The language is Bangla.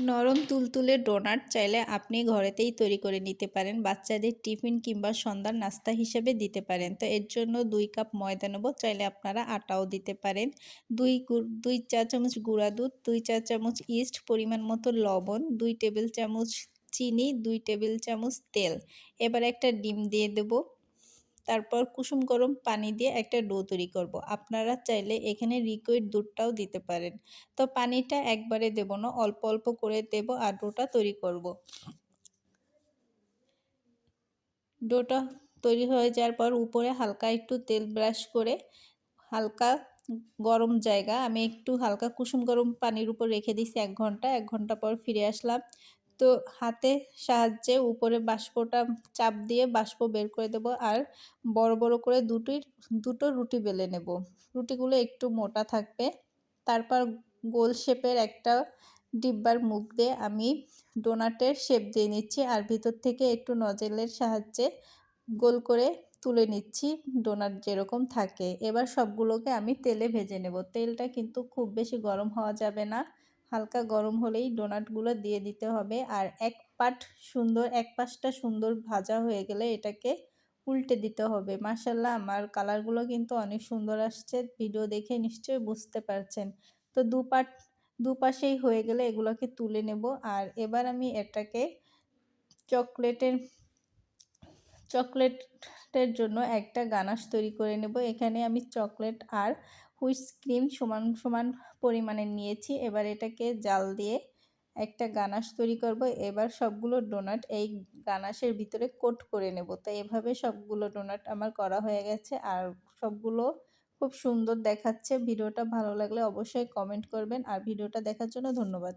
নরম তুলতুলে ডোনাট চাইলে আপনি ঘরেতেই তৈরি করে নিতে পারেন, বাচ্চাদের টিফিন কিংবা সন্ধ্যার নাস্তা হিসেবে দিতে পারেন। তো এর জন্য দুই কাপ ময়দা নেব চাইলে আপনারা আটাও দিতে পারেন। দুই দুই চা চামচ গুঁড়া দুধ, দুই চা চামচ ইস্ট পরিমাণ মতো লবণ, দুই টেবিল চামচ চিনি, দুই টেবিল চামচ তেল। এবার একটা ডিম দিয়ে দেবো। তারপর কুসুম গরম পানি দিয়ে একটা ডো তৈরি করব। আপনারা চাইলে এখানে লিকুইড দুধটাও দিতে পারেন তো পানিটা একবারে দেব না, অল্প অল্প করে দেব আর ডোটা তৈরি করব। ডোটা তৈরি হয়ে যাওয়ার পর উপরে হালকা একটু তেল ব্রাশ করে হালকা গরম জায়গা, আমি একটু হালকা কুসুম গরম পানির উপর রেখে দিছি এক ঘণ্টা এক ঘণ্টা পর ফিরে আসলাম তো হাতে সাহায্যে উপরে বাষ্পটা চাপ দিয়ে বাষ্প বের করে দেব আর বড় বড় করে দুটি, দুটো রুটি বেলে নেব। রুটিগুলো একটু মোটা থাকবে। তারপর গোল শেপের একটা ডিব্বার মুখ দিয়ে আমি ডোনাটের শেপ দিয়ে নিচ্ছি আর ভিতর থেকে একটু নজেলের সাহায্যে গোল করে তুলে নিচ্ছি ডোনাট যেরকম থাকে। এবার সবগুলোকে আমি তেলে ভেজে নেব। তেলটা কিন্তু খুব বেশি গরম হওয়া যাবে না। হালকা গরম হলেই ডোনাটগুলো দিয়ে দিতে হবে। আর এক পাট সুন্দর, এক পাশটা সুন্দর ভাজা হয়ে গেলে এটাকে উল্টে দিতে হবে। মাসাল্লাহ আমার কালারগুলো কিন্তু অনেক সুন্দর আসছে। ভিডিও দেখে নিশ্চয়ই বুঝতে পারছেন। তো দু পাট দুপাশেই হয়ে গেলে এগুলোকে তুলে নেব। আর এবার আমি এটাকে চকলেটের চকলেটের জন্য একটা গানাশ তৈরি করে নেব। এখানে আমি চকলেট আর হুইস ক্রিম সমান সমান পরিমাণে নিয়েছি। এবার এটাকে জাল দিয়ে একটা গানাশ তৈরি করব। এবার সবগুলো ডোনাট এই গানাশের ভিতরে কোট করে নেব। তো এভাবে সবগুলো ডোনাট আমার করা হয়ে গেছে আর সবগুলো খুব সুন্দর দেখাচ্ছে। ভিডিওটা ভালো লাগলে অবশ্যই কমেন্ট করবেন। আর ভিডিওটা দেখার জন্য ধন্যবাদ।